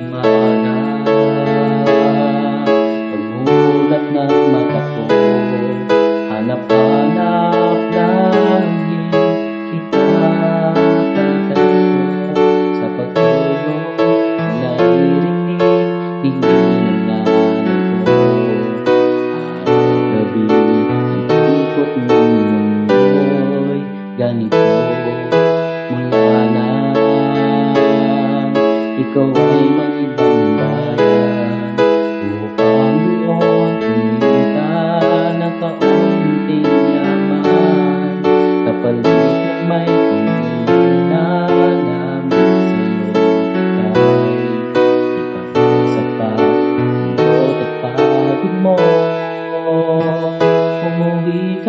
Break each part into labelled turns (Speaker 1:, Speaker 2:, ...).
Speaker 1: Mga pagulat ng mata ko Hanap-hanap kita Kakaisa sa pagtulog Naririnig tingin ng nanay ko Araw-gabi ang ikot ng mundo'y ganito Mula na ikaw ay mag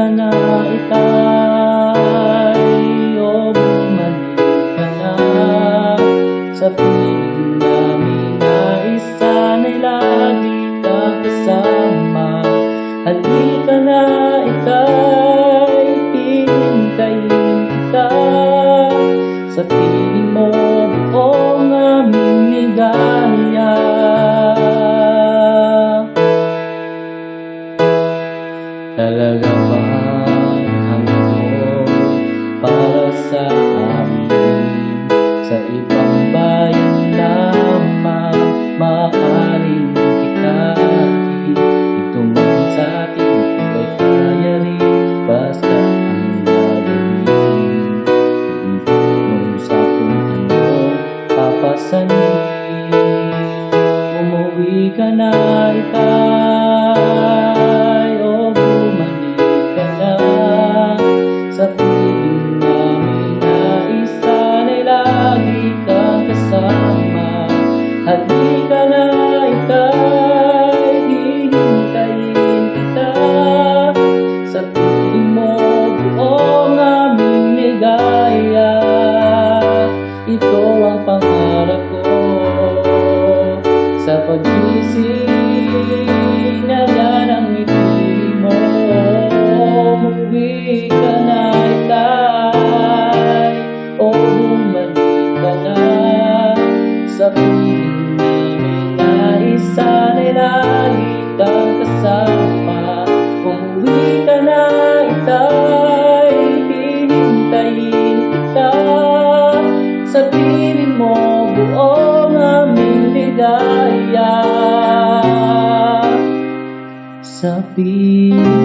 Speaker 1: na itay O bumalik ka na Sa piling namin na isa na'y lagi ka kasama Halika Sa piling Sa pagising yan ang mo Umuwi ka na itay O bumalik ka na Sa piling namin na isana'y lagi kang kasama Umuwi ka na itay Hihintayin kita. Sa piling mo ligaya Sa piling